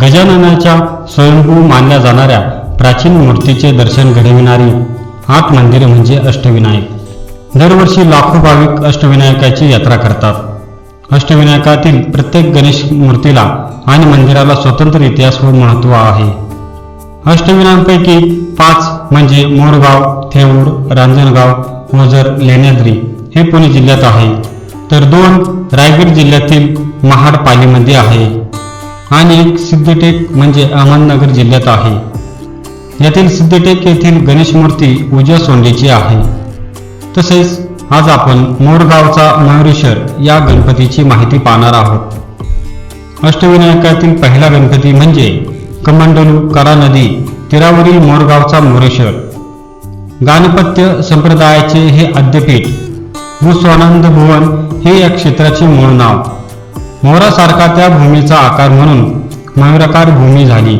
गजाननाच्या स्वयंभू मानल्या जाणाऱ्या प्राचीन मूर्तीचे दर्शन घडविणारी आठ मंदिरे म्हणजे अष्टविनायक. दरवर्षी लाखो भाविक अष्टविनायकाची यात्रा करतात. अष्टविनायकातील प्रत्येक गणेश मूर्तीला आणि मंदिराला स्वतंत्र इतिहास व महत्त्व आहे. अष्टविनायकांपैकी पाच म्हणजे मोरगाव थेऊर रांजणगाव ओझर लेण्याद्री हे पुणे जिल्ह्यात आहे. तर दोन रायगड जिल्ह्यातील महाड पालीमध्ये आहे. आणि एक सिद्धटेक म्हणजे अहमदनगर जिल्ह्यात आहे. यातील सिद्धटेक येथील गणेश मूर्ती उज्या सोंडेची आहे. तसेच आज आपण मोरगावचा मयुरेश्वर या गणपतीची माहिती पाहणार आहोत. अष्टविनायकातील पहिला गणपती म्हणजे कमंडलू करा नदी तीरावरील मोरगावचा मोरेश्वर गाणपत्य संप्रदायाचे हे आद्यपीठ भूस्वानंद भुवन हे या क्षेत्राचे मूळ नाव. मोरासारखा त्या भूमीचा आकार म्हणून मयूराकार भूमी झाली.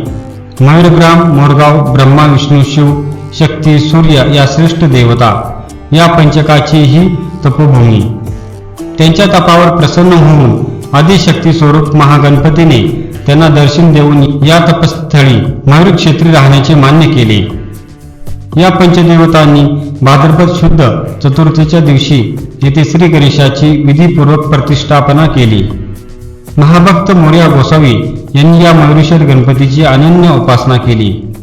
मयूरग्राम मोरगाव ब्रह्मा विष्णू शिव शक्ती सूर्य या श्रेष्ठ देवता या पंचकाची ही तपोभूमी. त्यांच्या तपावर प्रसन्न होऊन आदिशक्ती स्वरूप महागणपतीने त्यांना दर्शन देऊन या तपस्थळी मयूर क्षेत्री राहण्याचे मान्य केले. या पंचदेवतांनी भाद्रपद शुद्ध चतुर्थीच्या दिवशी येथे श्री गणेशाची विधीपूर्वक प्रतिष्ठापना केली. महाभक्त मोर्या गोसावी यांनी या मयुरेश्वर गणपतीची अनन्य उपासना केली.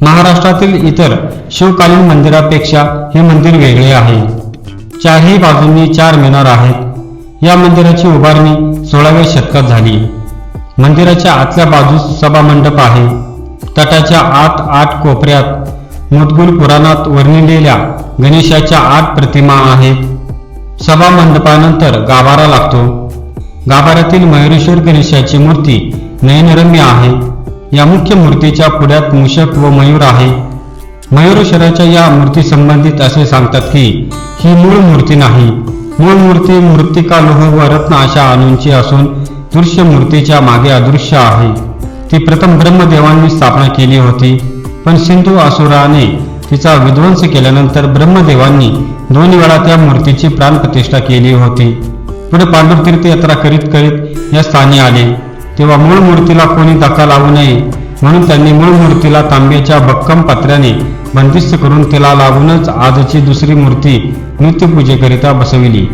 महाराष्ट्रातील इतर शिवकालीन मंदिरापेक्षा हे मंदिर वेगळे आहे. चारही बाजूंनी चार मिनार आहेत. या मंदिराची उभारणी सोळाव्या शतकात झाली. मंदिराच्या आतल्या बाजूस सभामंडप आहे. तटाच्या आत आठ कोपऱ्यात मुदगुल पुराणात वर्णिलेल्या गणेशाच्या आठ प्रतिमा आहेत. सभा मंडपानंतर गाभारा लागतो. गाभाऱ्यातील मयुरेश्वर गणेशाची मूर्ती नयनरम्य आहे. या मुख्य मूर्तीच्या पुढ्यात मूषक व मयूर आहे. मयुरेश्वराच्या या मूर्ती संबंधित असे सांगतात की ही मूळ मूर्ती नाही. मूळ मूर्ती मूर्तिका लोह व रत्न अशा अणूंची असून दृश्य मूर्तीच्या मागे अदृश्य आहे. ती प्रथम ब्रह्मदेवांनी स्थापना केली होती पण सिंधू असुराने तिचा विध्वंस केल्यानंतर ब्रह्मदेवांनी दोन वेळा त्या मूर्तीची प्राणप्रतिष्ठा केली होती. पुढे पांडुर तीर्थयात्रा करीत करीत या स्थानी आले. तेव्हा मूळ मूर्तीला कोणी धक्का लावू नये म्हणून त्यांनी मूळ मूर्तीला तांब्याच्या भक्कम पत्र्याने बंदिस्त करून तिला लावूनच आजची दुसरी मूर्ती नृत्यपूजेकरिता बसविली.